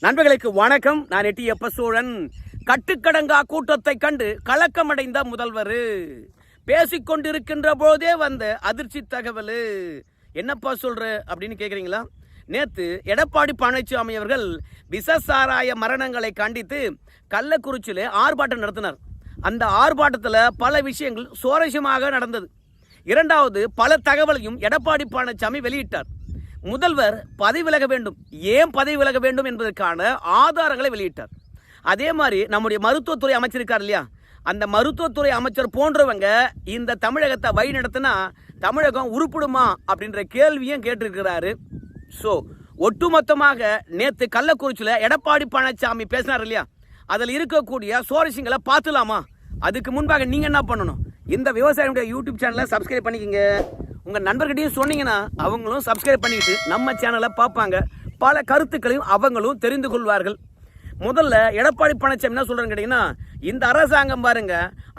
நண்பர்களுக்கு வணக்கம். நான் எட்டியப்ப சோழன் கட்டுக்கடங்கா கூட்டத்தை கண்டு கலக்கமடைந்த முதல்வர். பேசிக்கொண்டிருக்கின்ற போதே வந்த அதிர்ச்சி தகவல். என்னப்பா சொல்ற அப்படின்னு கேட்குறீங்களா நேற்று எடப்பாடி பழனிசாமி அவர்கள் விசசாராய மரணங்களை கண்டித்து கள்ளக்குறிச்சியில் ஆர்ப்பாட்டம் நடத்தினார். அந்த ஆர்ப்பாட்டத்தில் பல விஷயங்கள் சுவாரஸ்யமாக நடந்தது. இரண்டாவது பல தகவலையும் எடப்பாடி பழனிசாமி வெளியிட்டார். முதல்வர் பதவி விலக வேண்டும். ஏன் பதவி விலக வேண்டும் என்பதற்கான ஆதாரங்களை வெளியிட்டார். அதே மாதிரி நம்முடைய மருத்துவத்துறை அமைச்சர் இருக்கார் இல்லையா? அந்த மருத்துவத்துறை அமைச்சர் போன்றவங்க இந்த தமிழகத்தை வழி நடத்தினா தமிழகம் உருப்பிடுமா அப்படின்ற கேள்வியும் கேட்டிருக்கிறாரு. ஸோ ஒட்டுமொத்தமாக நேற்று கள்ளக்குறிச்சியில் எடப்பாடி பழனிசாமி பேசினார் இல்லையா? அதில் இருக்கக்கூடிய சுவாரஸ்யங்களை பார்த்துலாமா? அதுக்கு முன்பாக நீங்கள் என்ன பண்ணணும்? இந்த விவசாயியுடைய யூடியூப் சேனலை சப்ஸ்கிரைப் பண்ணிக்கங்க. உங்கள் நண்பர்கிட்டையும் சொன்னீங்கன்னா அவங்களும் சப்ஸ்கிரைப் பண்ணிக்கிட்டு நம்ம சேனலை பார்ப்பாங்க. பல கருத்துக்களையும் அவங்களும் தெரிந்து கொள்வார்கள். முதல்ல எடப்பாடி பழனிசாமி என்ன சொல்றேன்னு கேட்டீங்கன்னா இந்த அரசாங்கம் பாருங்க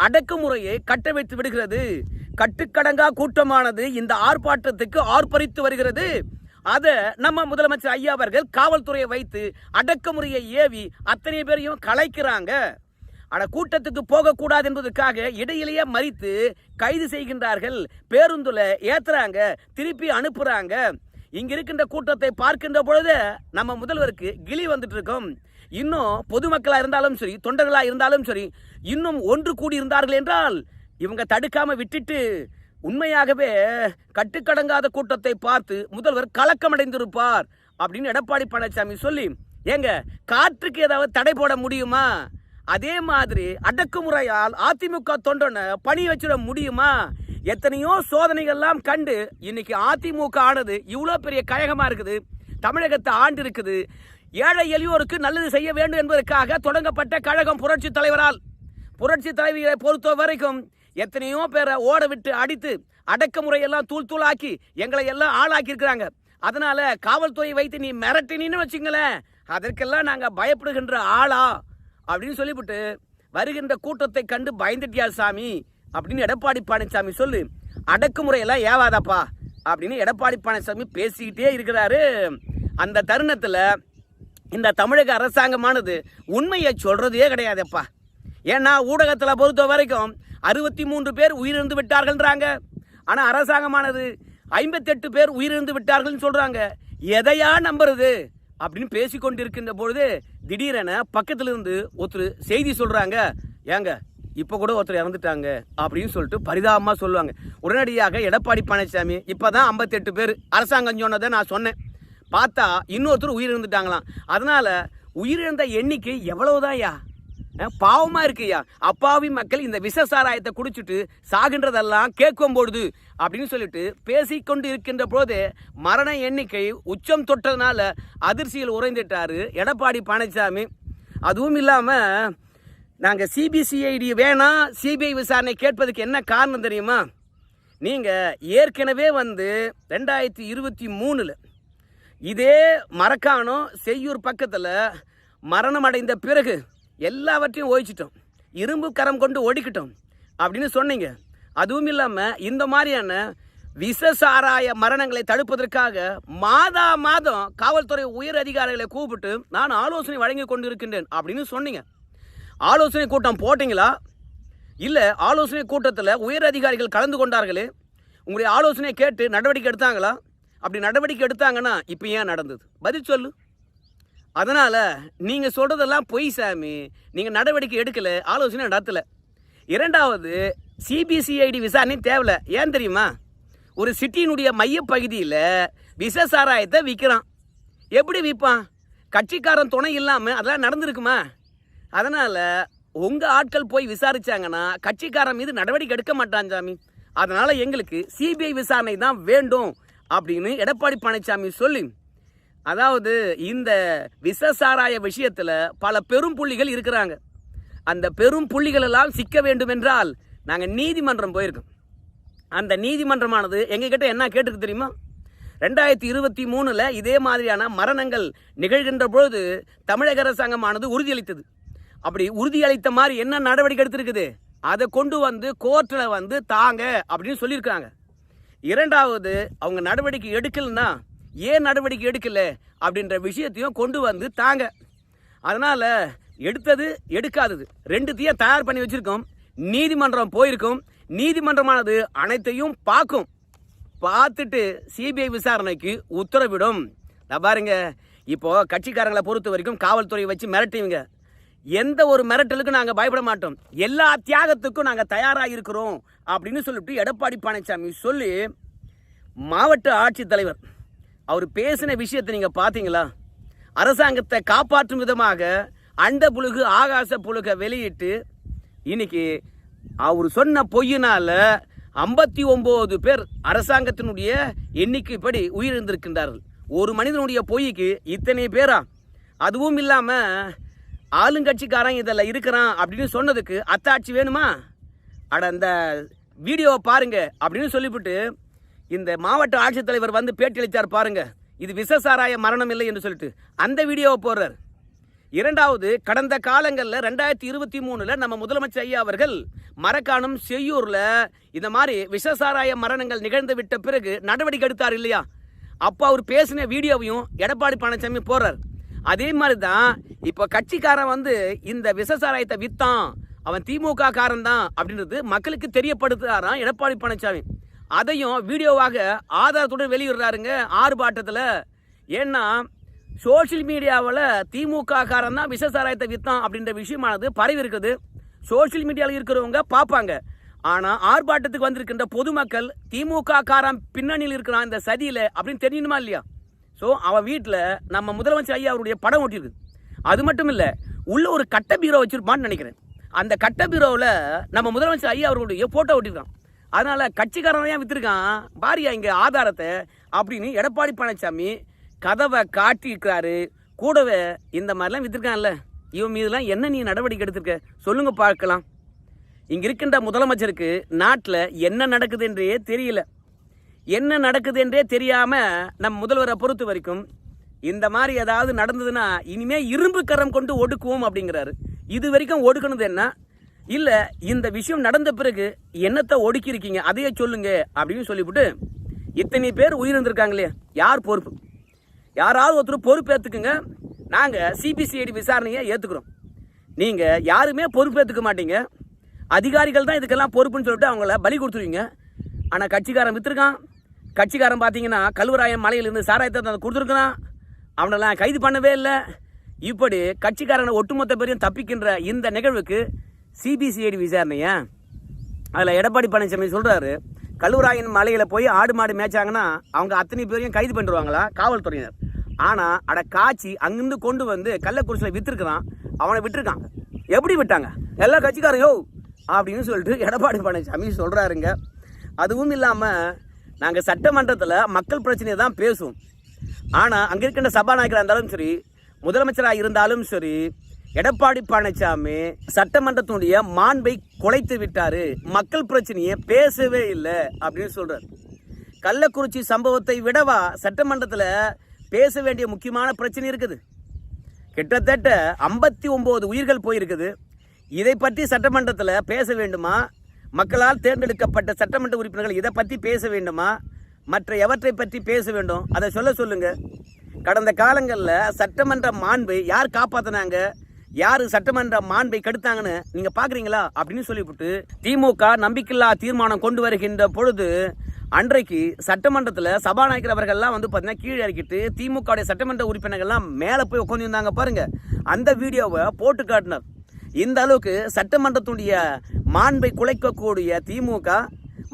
அடக்குமுறையை கட்ட வைத்து விடுகிறது. கட்டுக்கடங்கா கூட்டமானது இந்த ஆர்ப்பாட்டத்துக்கு ஆர்ப்பரித்து வருகிறது. அதை நம்ம முதலமைச்சர் ஐயா அவர்கள் காவல்துறையை வைத்து அடக்குமுறையை ஏவி அத்தனை பேரையும் கலைக்கிறாங்க. ஆனால் கூட்டத்துக்கு போகக்கூடாது என்பதற்காக இடையிலேயே மறித்து கைது செய்கின்றார்கள். பேருந்துல ஏத்துறாங்க திருப்பி அனுப்புறாங்க. இங்க இருக்கின்ற கூட்டத்தை பார்க்கின்ற பொழுது நம்ம முதல்வருக்கு கிளி வந்துட்டு இருக்கோம் இன்னும் பொதுமக்களா இருந்தாலும் சரி தொண்டர்களா இருந்தாலும் சரி இன்னும் ஒன்று கூடி இருந்தார்கள் என்றால் இவங்க தடுக்காம விட்டுட்டு உண்மையாகவே கட்டுக்கடங்காத கூட்டத்தை பார்த்து முதல்வர் கலக்கமடைந்திருப்பார் அப்படின்னு எடப்பாடி பழனிசாமி சொல்லி ஏங்க காற்றுக்கு ஏதாவது தடை போட முடியுமா? அதே மாதிரி அடக்குமுறையால் அதிமுக தொண்டனை பணி வச்சிட முடியுமா? எத்தனையோ சோதனைகள்லாம் கண்டு இன்னைக்கு அதிமுக ஆனது இவ்வளோ பெரிய கழகமாக இருக்குது தமிழகத்தை ஆண்டு இருக்குது. ஏழை எளியோருக்கு நல்லது செய்ய வேண்டும் என்பதற்காக தொடங்கப்பட்ட கழகம் புரட்சி தலைவரால். புரட்சி தலைவியை பொறுத்த வரைக்கும் எத்தனையோ பேரை ஓட விட்டு அடித்து அடக்குமுறையெல்லாம் தூள் தூளாக்கி எங்களை எல்லாம் ஆளாக்கி இருக்கிறாங்க அதனால காவல்துறை வைத்து நீ மிரட்டினின்னு வச்சுங்களேன் அதற்கெல்லாம் நாங்கள் பயப்படுகின்ற ஆளா? அப்படின்னு சொல்லிவிட்டு வருகின்ற கூட்டத்தை கண்டு பயந்துட்டியா சாமி. அப்படின்னு எடப்பாடி பழனிசாமி சொல்லு. அடக்குமுறையெல்லாம் ஏவாதாப்பா அப்படின்னு எடப்பாடி பழனிசாமி பேசிக்கிட்டே இருக்கிறாரு. அந்த தருணத்தில் இந்த தமிழக அரசாங்கமானது உண்மையை சொல்கிறதே கிடையாதுப்பா. ஏன்னா ஊடகத்தில் பொறுத்த வரைக்கும் அறுபத்தி மூன்று பேர் உயிரிழந்து விட்டார்கள்ன்றாங்க. ஆனால் அரசாங்கமானது ஐம்பத்தெட்டு பேர் உயிரிழந்து விட்டார்கள்னு சொல்கிறாங்க எதையா நம்புறது? அப்படின்னு பேசிக்கொண்டிருக்கின்ற பொழுது திடீரென பக்கத்துல இருந்து ஒருத்தர் செய்தி சொல்றாங்க. ஏங்க இப்போ கூட ஒருத்தர் இறந்துட்டாங்க அப்படின்னு சொல்லிட்டு பரிதாபமாக சொல்லுவாங்க. உடனடியாக எடப்பாடி பழனிசாமி இப்போதான் ஐம்பத்தெட்டு பேர். அரசாங்கம் சொன்னதை நான் சொன்னேன். பார்த்தா இன்னொருத்தர் உயிரிழந்துட்டாங்களாம். அதனால உயிரிழந்த எண்ணிக்கை எவ்வளவுதான்யா அஹ், பாவமா இருக்குயா அப்பாவி மக்கள் இந்த விஷ சாராயத்தை குடிச்சிட்டு சாகின்றதெல்லாம் கேட்கும் போடுது அப்படின்னு சொல்லிட்டு பேசிக்கொண்டு இருக்கின்ற போது மரண எண்ணிக்கை உச்சம் தொட்டதுனால அதிர்ச்சியில் உறைந்துட்டாரு எடப்பாடி பழனிசாமி. அதுவும் இல்லாமல் நாங்கள் சிபிசிஐடி வேணாம் சிபிஐ விசாரணை கேட்பதுக்கு என்ன காரணம் தெரியுமா? நீங்கள் ஏற்கனவே வந்து ரெண்டாயிரத்தி இருபத்தி மூணில் இதே மரக்காணம் செய்யூர் பக்கத்தில் மரணம் அடைந்த பிறகு எல்லாவற்றையும் ஓய்ச்சிட்டோம். இரும்பு கரம் கொண்டு ஒடிக்கிட்டோம் அப்படின்னு சொன்னீங்க. அதுவும் இல்லாமல் இந்த மாதிரியான விஷசாராய மரணங்களை தடுப்பதற்காக மாதா மாதம் காவல்துறை உயர் அதிகாரிகளை கூப்பிட்டு நான் ஆலோசனை வழங்கி கொண்டிருக்கின்றேன் அப்படின்னு சொன்னீங்க. ஆலோசனை கூட்டம் போட்டீங்களா? இல்லை ஆலோசனை கூட்டத்தில் உயர் அதிகாரிகள் கலந்து கொண்டார்களே? உங்களுடைய ஆலோசனையை கேட்டு நடவடிக்கை எடுத்தாங்களா? அப்படி நடவடிக்கை எடுத்தாங்கன்னா இப்போ ஏன் நடந்தது? பதில் சொல்லு. அதனால் நீங்கள் சொல்கிறதெல்லாம் பொய் சாமி. நீங்கள் நடவடிக்கை எடுக்கலை ஆலோசனை நடத்தலை. இரண்டாவது சிபிசிஐடி விசாரணை தேவையில்ல ஏன் தெரியுமா? ஒரு சிட்டியினுடைய மையப்பகுதியில் விஷ சாராயத்தை விற்கிறான் எப்படி விற்பான் கட்சிக்காரன் துணை இல்லாமல் அதெல்லாம் நடந்திருக்குமா? அதனால் உங்கள் ஆட்கள் போய் விசாரித்தாங்கன்னா கட்சிக்காரன் மீது நடவடிக்கை எடுக்க மாட்டான் சாமி. அதனால் எங்களுக்கு சிபிஐ விசாரணை தான் வேண்டும் அப்படின்னு எடப்பாடி பழனிசாமி சொல்லி அதாவது இந்த விஷசாராய விஷயத்தில் பல பெரும் புள்ளிகள் இருக்கிறாங்க. அந்த பெரும் புள்ளிகள் எல்லாம் சிக்க வேண்டும் என்றால் நாங்கள் நீதிமன்றம் போயிருக்கோம். அந்த நீதிமன்றமானது எங்ககிட்ட என்ன கேட்டுக்கு தெரியுமா? ரெண்டாயிரத்தி இருபத்தி மூணில் இதே மாதிரியான மரணங்கள் நிகழ்கின்ற பொழுது தமிழக அரசாங்கமானது உறுதியளித்தது. அப்படி உறுதியளித்த மாதிரி என்ன நடவடிக்கை எடுத்திருக்குது? அதை கொண்டு வந்து கோர்ட்டில் வந்து தாங்க அப்படின்னு சொல்லியிருக்காங்க இரண்டாவது அவங்க நடவடிக்கை எடுக்கலன்னா ஏன் நடவடிக்கை எடுக்கல அப்படின்ற விஷயத்தையும் கொண்டு வந்து தாங்க. அதனால் எடுத்தது எடுக்காதது. ரெண்டுத்தையும் தயார் பண்ணி வச்சுருக்கோம். நீதிமன்றம் போயிருக்கும். நீதிமன்றமானது அனைத்தையும் பார்க்கும். பார்த்துட்டு சிபிஐ விசாரணைக்கு உத்தரவிடும். பாருங்க இப்போ கட்சிக்காரங்களை பொறுத்த வரைக்கும் காவல்துறையை வச்சு மிரட்டுவீங்க. எந்த ஒரு மிரட்டலுக்கும் நாங்கள் பயப்பட மாட்டோம். எல்லா தியாகத்துக்கும் நாங்கள் தயாராக இருக்கிறோம் அப்படின்னு சொல்லிட்டு எடப்பாடி பழனிசாமி சொல்லி மாவட்ட ஆட்சித்தலைவர் அவர் பேசின விஷயத்தை நீங்கள் பார்த்தீங்களா அரசாங்கத்தை காப்பாற்றும் விதமாக அண்ட புழுகு ஆகாச புழுக வெளியிட்டு இன்னைக்கு அவர் சொன்ன பொய்யினால் ஐம்பத்தி ஒம்பது பேர் அரசாங்கத்தினுடைய எண்ணிக்கைப்படி உயிரிழந்திருக்கின்றார்கள். ஒரு மனிதனுடைய பொய்க்கு இத்தனை பேரா? அதுவும் இல்லாமல் ஆளுங்கட்சிக்காரன் இதில் இருக்கிறான் அப்படின்னு சொன்னதுக்கு அத்தாட்சி வேணுமா? அட அந்த வீடியோவை பாருங்க அப்படின்னு சொல்லிவிட்டு இந்த மாவட்ட ஆட்சித்தலைவர் வந்து பேட்டியளித்தார் பாருங்க. இது விசசாராய மரணம் இல்லை என்று சொல்லிட்டு. அந்த வீடியோவை போடுறார். இரண்டாவது கடந்த காலங்களில் ரெண்டாயிரத்தி இருபத்தி மூணில் நம்ம முதலமைச்சர் ஐயா அவர்கள் மரக்காணம் செய்யூரில் இந்த மாதிரி விஷசாராய மரணங்கள் நிகழ்ந்து விட்ட பிறகு நடவடிக்கை எடுத்தார் இல்லையா? அப்போ அவர் பேசின வீடியோவையும் எடப்பாடி பழனிசாமி போடுறார். அதே மாதிரி தான் இப்போ கட்சிக்காரன் வந்து இந்த விஷசாராயத்தை வித்தான் அவன் திமுக காரன் தான் அப்படின்றது மக்களுக்கு தெரியப்படுத்துறாராம் எடப்பாடி பழனிசாமி. அதையும் வீடியோவாக ஆதாரத்துடன் வெளியிடுறாருங்க ஆர்ப்பாட்டத்தில். ஏன்னா சோஷியல் மீடியாவில் திமுக காரன் தான் விஷசாராயத்தை வித்தான் அப்படின்ற விஷயமானது பரவி இருக்குது. சோஷியல் மீடியாவில் இருக்கிறவங்க பார்ப்பாங்க. ஆனால் ஆர்ப்பாட்டத்துக்கு வந்திருக்கின்ற பொதுமக்கள் திமுக காரன் பின்னணியில் இருக்கிறான் இந்த சதியில் அப்படின்னு தெரியணுமா இல்லையா? ஸோ அவன் வீட்டில் நம்ம முதலமைச்சர் ஐயா அவருடைய படம் ஒட்டியிருக்கு. அது மட்டும் இல்லை உள்ள ஒரு கட்ட பீரோ வச்சிருப்பான்னு நினைக்கிறேன். அந்த கட்ட பீரோவில் நம்ம முதலமைச்சர் ஐயா அவர்களுடைய ஃபோட்டோ ஒட்டியிருக்கான். அதனால கட்சிக்காரன் ஏன் வித்துருக்கான்? பாரியா இங்கே ஆதாரத்தை? அப்படின்னு எடப்பாடி பழனிசாமி கதவை காட்டியிருக்கிறாரு. கூடவே இந்த மாதிரிலாம் வித்துருக்கான்ல. இவன் மீதுலாம் என்ன நீ நடவடிக்கை எடுத்திருக்க? சொல்லுங்க பார்க்கலாம். இங்க இருக்கின்ற முதலமைச்சருக்கு நாட்டில் என்ன நடக்குது என்றே தெரியல. என்ன நடக்குது என்றே தெரியாம நம் முதல்வரை பொறுத்த வரைக்கும் இந்த மாதிரி ஏதாவது நடந்ததுன்னா இனிமே இரும்பு கரம் கொண்டு ஒடுக்குவோம் அப்படிங்கிறாரு. இது வரைக்கும் ஒடுக்கணுது என்ன? இல்லை இந்த விஷயம் நடந்த பிறகு என்னத்தை ஒடுக்கி இருக்கீங்க அதையே சொல்லுங்க அப்படின்னு சொல்லிவிட்டு இத்தனை பேர் உயிரிழந்திருக்காங்களே யார் பொறுப்பு? யாராவது ஒருத்தர் பொறுப்பேற்றுக்குங்க நாங்கள் சிபிசிஐடி விசாரணையை ஏற்றுக்கிறோம் நீங்கள் யாருமே பொறுப்பேற்றுக்க மாட்டீங்க. அதிகாரிகள் தான் இதுக்கெல்லாம் பொறுப்புன்னு சொல்லிட்டு அவங்கள பலி கொடுத்துருவீங்க. ஆனால் கட்சிக்காரன் விற்றுருக்கான் கட்சிக்காரன் பார்த்தீங்கன்னா கல்வராயன் மலையிலிருந்து சாராயத்தை தந்து கொடுத்துருக்கான் அவனெல்லாம் கைது பண்ணவே இல்லை. இப்படி கட்சிக்காரனை ஒட்டுமொத்த பேரையும் தப்பிக்கின்ற இந்த நிகழ்வுக்கு சிபிசிஐடி விசாரணையா அதில் எடப்பாடி பழனிசாமி சொல்கிறாரு கல்லூராயன் மலையில் போய் ஆடு மாடு மேய்ச்சாங்கன்னா அவங்க அத்தனை பேரையும் கைது பண்ணிடுவாங்களா? காவல்துறையினர். ஆனால் அட காய்ச்சி அங்கிருந்து கொண்டு வந்து கள்ளக்குறிச்சியில் விற்றுருக்குறான் அவனை விட்டுருக்காங்க. எப்படி விட்டாங்க? எல்லா கட்சிக்காரையோ அப்படின்னு சொல்லிட்டு எடப்பாடி பழனிசாமி சொல்கிறாருங்க அதுவும் இல்லாமல் நாங்கள் சட்டமன்றத்தில் மக்கள் பிரச்சனையை தான் பேசுவோம். ஆனால் அங்கே இருக்கின்ற சபாநாயகராக இருந்தாலும் சரி முதலமைச்சராக இருந்தாலும் சரி எடப்பாடி பழனிசாமி சட்டமன்றத்தினுடைய மாண்பை குலைத்து விட்டாரு. மக்கள் பிரச்சனையை பேசவே இல்லை அப்படின்னு சொல்றாரு. கள்ளக்குறிச்சி சம்பவத்தை விடவா சட்டமன்றத்தில் பேச வேண்டிய முக்கியமான பிரச்சனை இருக்குது. கிட்டத்தட்ட ஐம்பத்தி ஒம்பது உயிர்கள் போயிருக்குது. இதை பற்றி சட்டமன்றத்தில் பேச வேண்டுமா? மக்களால் தேர்ந்தெடுக்கப்பட்ட சட்டமன்ற உறுப்பினர்கள் இதை பற்றி பேச வேண்டுமா? மற்ற எவற்றை பற்றி பேச வேண்டும்? அதை சொல்ல சொல்லுங்க. கடந்த காலங்களில் சட்டமன்ற மாண்பை யார் காப்பாற்றினாங்க யார் சட்டமன்ற மாண்பை கெடுத்தாங்கன்னு நீங்க பாக்குறீங்களா? அப்படின்னு சொல்லிவிட்டு திமுக நம்பிக்கையில்லா தீர்மானம் கொண்டு வருகின்ற பொழுது அன்றைக்கு சட்டமன்றத்தில் சபாநாயகர் அவர்கள்லாம் வந்து பார்த்தீங்கன்னா கீழே இறக்கிட்டு திமுக சட்டமன்ற உறுப்பினர்கள்லாம் மேலே போய் உட்காந்துருந்தாங்க பாருங்க. அந்த வீடியோவை போட்டு காட்டினார். இந்த அளவுக்கு சட்டமன்றத்துடைய மாண்பை குலைக்கக்கூடிய திமுக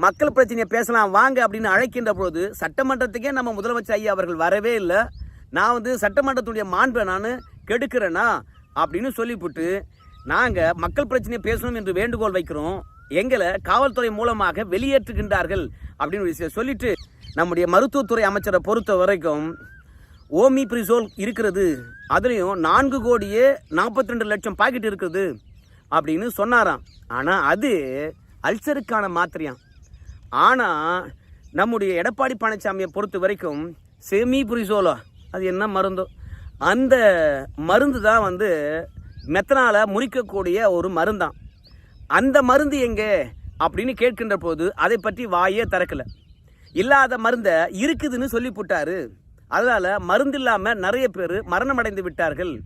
மக்கள் பிரச்சனையை பேசலாம் வாங்க அப்படின்னு அழைக்கின்ற பொழுது சட்டமன்றத்துக்கே நம்ம முதலமைச்சர் ஐயா அவர்கள் வரவே இல்லை. நான் வந்து சட்டமன்றத்துடைய மாண்பை நான் கெடுக்கிறேன்னா அப்படின்னு சொல்லிவிட்டு நாங்கள் மக்கள் பிரச்சனையை பேசணும் என்று வேண்டுகோள் வைக்கிறோம். எங்களை காவல்துறை மூலமாக வெளியேற்றுகின்றார்கள் அப்படின்னு ஒரு விஷயம் சொல்லிட்டு நம்முடைய மருத்துவத்துறை அமைச்சரை பொறுத்த வரைக்கும் ஓமி பிரிசோல் இருக்கிறது. அதுலேயும் நான்கு கோடியே நாற்பத்தி ரெண்டு லட்சம் பாக்கெட் இருக்குது அப்படின்னு சொன்னாராம். ஆனால் அது அல்சருக்கான மாத்திரையாம். ஆனால் நம்முடைய எடப்பாடி பழனிசாமியை பொறுத்த வரைக்கும் செமி புரிசோலோ அது என்ன மருந்தோ? அந்த மருந்து தான் வந்து மெத்தனால் முறிக்கக்கூடிய ஒரு மருந்தான். அந்த மருந்து எங்கே? அப்படின்னு கேட்கின்ற போது அதை பற்றி வாயே திறக்கல. இல்லாத மருந்தை இருக்குதுன்னு சொல்லி போட்டாரு. அதனால் மருந்து இல்லாமல் நிறைய பேர் மரணமடைந்து விட்டார்கள்.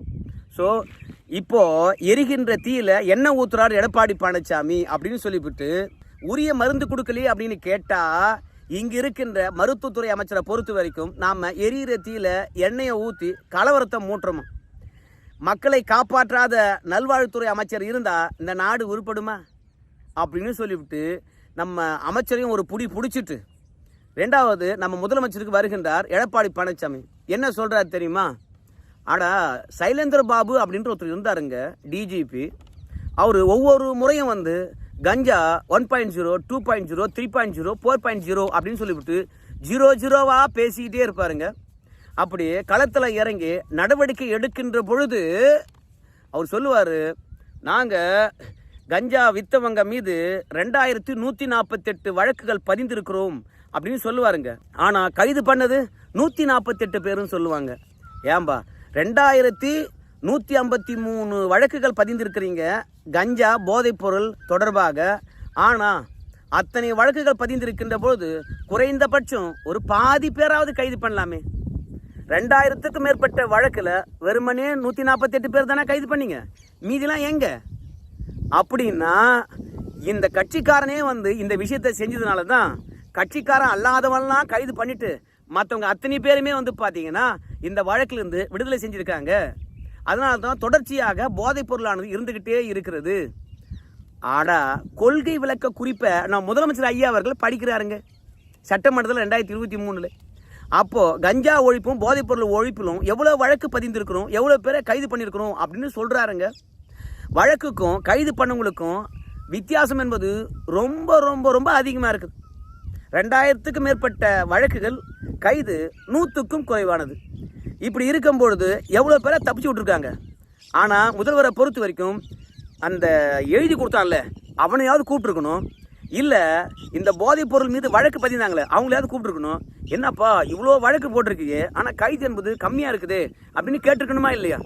ஸோ இப்போ எரிகின்ற தீயில எண்ணெய் ஊத்துறாரு எடப்பாடி பழனிசாமி அப்படின்னு சொல்லிவிட்டு உரிய மருந்து கொடுக்கலையே அப்படின்னு கேட்டால் இங்க இருக்கின்ற மருத்துவத்துறை அமைச்சரை பொறுத்த வரைக்கும் நாம எரியிற தீயில எண்ணெயை ஊத்தி கலவரத்தை மூட்டுறோம்? மக்களை காப்பாற்றாத நல்வாழ்வுத்துறை அமைச்சர் இருந்தா இந்த நாடு உருப்படுமா? அப்படின்னு சொல்லிவிட்டு நம்ம அமைச்சரையும் ஒரு புடி பிடிச்சிட்டு ரெண்டாவது நம்ம முதலமைச்சருக்கு வருகின்றார் எடப்பாடி பழனிசாமி என்ன சொல்கிறார் தெரியுமா? ஆனால் சைலேந்திர பாபு அப்படின்ற ஒருத்தர் இருந்தாருங்க டிஜிபி அவர் ஒவ்வொரு முறையும் வந்து கஞ்சா one point zero two point zero three point zero four point zero அப்படின்னு சொல்லிவிட்டு ஜீரோ ஜீரோவாக பேசிக்கிட்டே இருப்பாருங்க. அப்படி களத்தில் இறங்கி நடவடிக்கை எடுக்கின்ற பொழுது அவர் சொல்லுவார் நாங்கள் கஞ்சா வித்தவங்க மீது ரெண்டாயிரத்தி நூற்றி நாற்பத்தெட்டு வழக்குகள் பதிந்திருக்கிறோம் அப்படின்னு சொல்லுவாருங்க. ஆனால் கைது பண்ணது நூற்றி நாற்பத்தெட்டு பேரும் சொல்லுவாங்க. ஏம்பா ரெண்டாயிரத்தி நூற்றி ஐம்பத்தி மூணு வழக்குகள் பதிந்திருக்கிறீங்க. கஞ்சா போதைப்பொருள் தொடர்பாக. ஆனால் அத்தனை வழக்குகள் பதிந்திருக்கின்ற பொழுது குறைந்தபட்சம் ஒரு பாதி பேராவது கைது பண்ணலாமே. ரெண்டாயிரத்துக்கும் மேற்பட்ட வழக்கில் வெறுமனே நூற்றி நாற்பத்தெட்டு பேர் தானே கைது பண்ணீங்க. மீதிலாம் எங்க? அப்படின்னா இந்த கட்சிக்காரனே வந்து இந்த விஷயத்தை செஞ்சதுனால தான் கட்சிக்காரன் அல்லாதவன்லாம் கைது பண்ணிட்டு மற்றவங்க அத்தனை பேருமே வந்து பார்த்தீங்கன்னா இந்த வழக்கிலிருந்து விடுதலை செஞ்சுருக்காங்க. அதனால தான் தொடர்ச்சியாக போதைப் பொருளானது இருந்துக்கிட்டே இருக்கிறது. ஆடா கொள்கை விளக்க குறிப்பை நான் முதலமைச்சர் ஐயா அவர்கள் படிக்கிறாருங்க. சட்டமன்றத்தில் ரெண்டாயிரத்தி இருபத்தி மூணில். அப்போது கஞ்சா ஒழிப்பும் போதைப்பொருள் ஒழிப்பிலும் எவ்வளோ வழக்கு பதிந்திருக்கிறோம் எவ்வளோ பேரை கைது பண்ணியிருக்கிறோம் அப்படின்னு சொல்கிறாருங்க வழக்குக்கும் கைது பண்ணவங்களுக்கும் வித்தியாசம் என்பது ரொம்ப ரொம்ப ரொம்ப அதிகமாக இருக்குது. ரெண்டாயிரத்துக்கும் மேற்பட்ட வழக்குகள் கைது நூற்றுக்கும் குறைவானது. இப்படி இருக்கும் பொழுது எவ்வளோ பேரை தப்பிச்சு விட்ருக்காங்க ஆனால் முதல்வரை பொறுத்த வரைக்கும் அந்த எழுதி கொடுத்தான்ல அவனையாவது கூப்பிட்ருக்கணும் இல்லை இந்த போதைப் பொருள் மீது வழக்கு பதிந்தாங்களே அவங்களையாவது கூப்பிட்ருக்கணும் என்னப்பா இவ்வளோ வழக்கு போட்டிருக்கீங்க ஆனால் கைது என்பது கம்மியாக இருக்குது அப்படின்னு கேட்டிருக்கணுமா இல்லையா?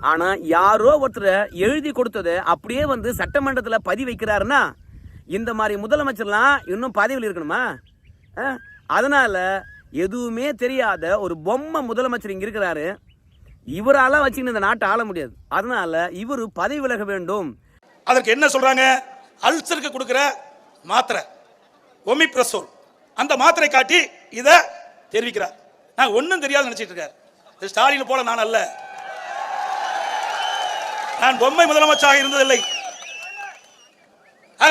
ஆனால் யாரோ ஒருத்தரை எழுதி கொடுத்ததை அப்படியே வந்து சட்டமன்றத்தில் பதிவு வைக்கிறாருன்னா இந்த மாதிரி முதலமைச்சர்லாம் இன்னும் பதவியில் இருக்கணுமா? அதனால் எதுவுமே தெரியாத ஒரு பொம்மை முதலமைச்சர் இங்கே இருக்கிறாரு. இவரால வச்சுக்கிட்டு இந்த நாட்டை ஆள முடியாது. அதனால இவர் பதவி விலக வேண்டும். அதற்கு என்ன சொல்றாங்க? அல்சருக்கு கொடுக்குற மாத்திரை ஒமிப்ரசோல். அந்த மாத்திரை காட்டி இதை தெரிவிக்கிறார். நான் ஒன்றும் தெரியாது நினைச்சிட்டு இருக்கார் ஸ்டாலின் போல நான் அல்ல. நான் பொம்மை முதலமைச்சராக இருந்ததில்லை.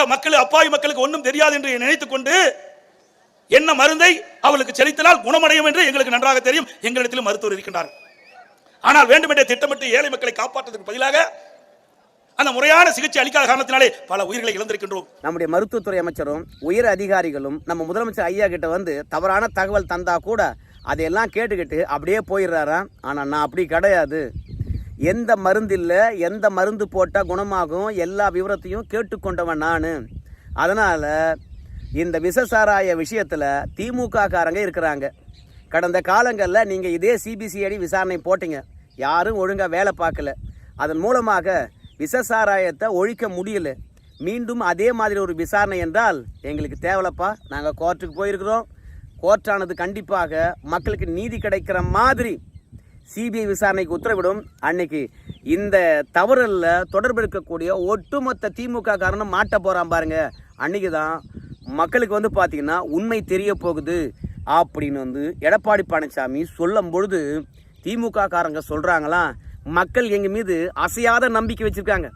மக்கள் அப்பாவி மக்களுக்கு ஒன்றும் தெரியாது என்று நினைத்துக் கொண்டு என்ன மருந்தை அவளுக்கு செலுத்தினால் குணமடையும் என்று எங்களுக்கு நன்றாக தெரியும். எங்களிடத்திலும் மருத்துவர் இருக்கின்றார். ஆனால் வேண்டுமென்றே திட்டமிட்டு ஏழை மக்களை காப்பாற்றுவதற்கு பதிலாக அந்த முறையான சிகிச்சை அளிக்காத காரணத்தினாலே பல உயிர்களை இழந்திருக்கின்றோம். நம்முடைய மருத்துவத்துறை அமைச்சரும் உயர் அதிகாரிகளும் நம்ம முதலமைச்சர் ஐயா கிட்ட வந்து தவறான தகவல் தந்தா கூட அதையெல்லாம் கேட்டுக்கிட்டு அப்படியே போயிடுறாராம். ஆனால் நான் அப்படி கிடையாது. எந்த மருந்து இல்லை எந்த மருந்து போட்டால் குணமாகும் எல்லா விவரத்தையும் கேட்டுக்கொண்டவன் நான். அதனால் இந்த விசசாராய விஷயத்தில் திமுக காரங்க இருக்கிறாங்க. கடந்த காலங்களில் நீங்கள் இதே சிபிசிஐடி விசாரணை போட்டீங்க. யாரும் ஒழுங்காக வேலை பார்க்கல. அதன் மூலமாக விசசாராயத்தை ஒழிக்க முடியல. மீண்டும் அதே மாதிரி ஒரு விசாரணை என்றால் எங்களுக்கு தேவலப்பா நாங்கள் கோர்ட்டுக்கு போயிருக்கிறோம். கோர்ட்டானது கண்டிப்பாக மக்களுக்கு நீதி கிடைக்கிற மாதிரி சிபிஐ விசாரணைக்கு உத்தரவிடும். அன்னைக்கு இந்த தவறில் தொடர்பு இருக்கக்கூடிய ஒட்டுமொத்த திமுக காரணம் மாட்ட போகிறான் பாருங்க. அன்னைக்கு தான் மக்களுக்கு வந்து பார்த்திங்கன்னா உண்மை தெரிய போகுது அப்படின்னு வந்து எடப்பாடி பழனிசாமி சொல்லும் பொழுது திமுக காரங்க சொல்கிறாங்களாம் மக்கள் எங்கள் மீது அசையாத நம்பிக்கை வச்சுருக்காங்க.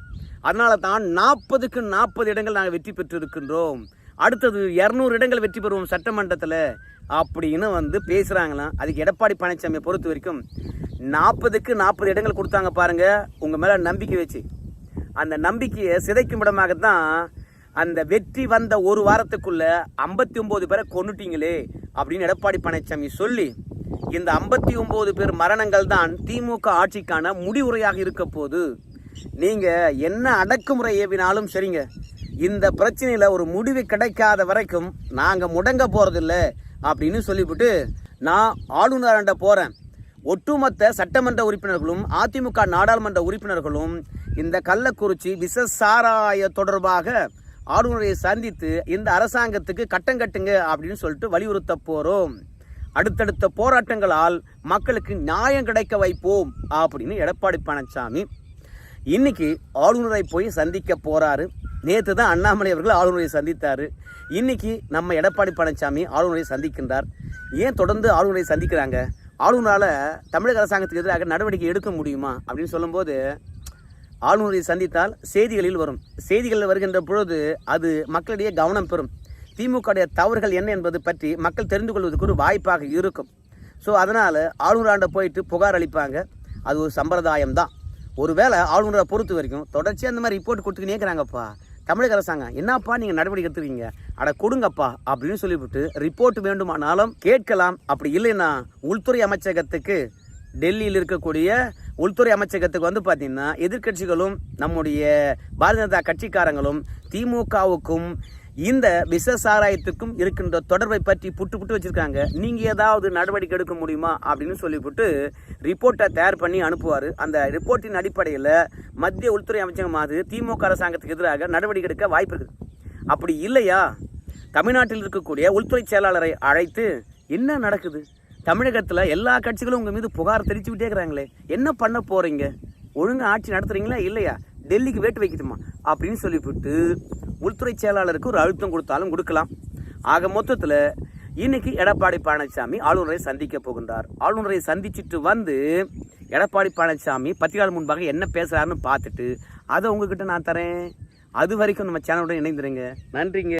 அதனால தான் நாற்பதுக்கு நாற்பது இடங்கள் நாங்கள் வெற்றி பெற்றிருக்கின்றோம். அடுத்தது இரநூறு இடங்கள் வெற்றி பெறுவோம் சட்டமன்றத்தில் அப்படின்னு வந்து பேசுகிறாங்களாம் அதுக்கு எடப்பாடி பழனிசாமியை பொறுத்த வரைக்கும் நாற்பதுக்கு நாற்பது இடங்கள் கொடுத்தாங்க பாருங்கள் உங்கள் மேலே நம்பிக்கை வச்சு. அந்த நம்பிக்கையை சிதைக்கும் இடமாக தான் அந்த வெற்றி வந்த ஒரு வாரத்துக்குள்ள ஐம்பத்தி ஒன்பது பேரை கொண்டுட்டீங்களே அப்படின்னு எடப்பாடி பழனிசாமி சொல்லி இந்த ஐம்பத்தி ஒன்பது பேர் மரணங்கள் தான் திமுக ஆட்சிக்கான முடிவுரையாக இருக்க போது நீங்க என்ன அடக்குமுறை ஏவினாலும் சரிங்க. இந்த பிரச்சனையில ஒரு முடிவு கிடைக்காத வரைக்கும் நாங்க முடங்க போகிறதில்ல அப்படின்னு சொல்லிவிட்டு நான் ஆளுநர்கிட்ட போறேன். ஒட்டுமொத்த சட்டமன்ற உறுப்பினர்களும் அதிமுக நாடாளுமன்ற உறுப்பினர்களும் இந்த கள்ளக்குறிச்சி விச சாராய தொடர்பாக ஆளுநரை சந்தித்து இந்த அரசாங்கத்துக்கு கட்டம் கட்டுங்க அப்படின்னு சொல்லிட்டு வலியுறுத்த போறோம் அடுத்தடுத்த போராட்டங்களால் மக்களுக்கு நியாயம் கிடைக்க வைப்போம் அப்படின்னு எடப்பாடி பழனிசாமி இன்னைக்கு ஆளுநரை போய் சந்திக்க போறாரு. நேற்று தான் அண்ணாமலை அவர்கள் ஆளுநரை சந்தித்தாரு. இன்னைக்கு நம்ம எடப்பாடி பழனிசாமி ஆளுநரை சந்திக்கின்றார். ஏன் தொடர்ந்து ஆளுநரை சந்திக்கிறாங்க? ஆளுநரால் தமிழக அரசாங்கத்துக்கு எதிராக நடவடிக்கை எடுக்க முடியுமா அப்படின்னு சொல்லும்போது ஆளுநரை சந்தித்தால் செய்திகளில் வரும். செய்திகளில் வருகின்ற பொழுது அது மக்களிடையே கவனம் பெறும். திமுகவுடைய தவறுகள் என்ன என்பது பற்றி மக்கள் தெரிந்து கொள்வதற்கு ஒரு வாய்ப்பாக இருக்கும். ஸோ அதனால் ஆளுநராண்ட போயிட்டு புகார் அளிப்பாங்க. அது ஒரு சம்பிரதாயம் தான். ஒருவேளை ஆளுநரை பொறுத்த வரைக்கும் தொடர்ச்சியாக அந்த மாதிரி ரிப்போர்ட் கொடுத்துக்கினே இருக்கிறாங்கப்பா. தமிழக அரசாங்கம் என்னப்பா நீங்கள் நடவடிக்கை எடுத்துருக்கீங்க அட கொடுங்கப்பா அப்படின்னு சொல்லிவிட்டு ரிப்போர்ட் வேண்டுமானாலும் கேட்கலாம். அப்படி இல்லைன்னா உள்துறை அமைச்சகத்துக்கு டெல்லியில் இருக்கக்கூடிய உள்துறை அமைச்சகத்துக்கு வந்து பார்த்தீங்கன்னா எதிர்க்கட்சிகளும் நம்முடைய பாரதிய ஜனதா கட்சிக்காரங்களும் திமுகவுக்கும் இந்த விஷ சாராயத்துக்கும் இருக்கின்ற தொடர்பை பற்றி புட்டு புட்டு வச்சிருக்காங்க. நீங்க ஏதாவது நடவடிக்கை எடுக்க முடியுமா அப்படின்னு சொல்லிவிட்டு ரிப்போர்ட்டை தயார் பண்ணி அனுப்புவார். அந்த ரிப்போர்ட்டின் அடிப்படையில் மத்திய உள்துறை அமைச்சகமாவது திமுக அரசாங்கத்துக்கு எதிராக நடவடிக்கை எடுக்க வாய்ப்பு இருக்குது. அப்படி இல்லையா? தமிழ்நாட்டில் இருக்கக்கூடிய உள்துறை செயலாளரை அழைத்து என்ன நடக்குது? தமிழகத்தில் எல்லா கட்சிகளும் உங்கள் மீது புகார் தெரிவிச்சுக்கிட்டே இருக்கிறாங்களே என்ன பண்ண போகிறீங்க ஒழுங்காக ஆட்சி நடத்துகிறீங்களா இல்லையா? டெல்லிக்கு வேட்டு வைக்கணுமா அப்படின்னு சொல்லிவிட்டு உள்துறை செயலாளருக்கு ஒரு அழுத்தம் கொடுத்தாலும் கொடுக்கலாம். ஆக மொத்தத்தில் இன்னைக்கு எடப்பாடி பழனிசாமி ஆளுநரை சந்திக்க போகின்றார். ஆளுநரை சந்திச்சுட்டு வந்து எடப்பாடி பழனிசாமி பத்திரிகையாளர் முன்பாக என்ன பேசுகிறாருன்னு பார்த்துட்டு அதை உங்ககிட்ட நான் தரேன். அது வரைக்கும் நம்ம சேனலுடன் இணைந்துருங்க. நன்றிங்க.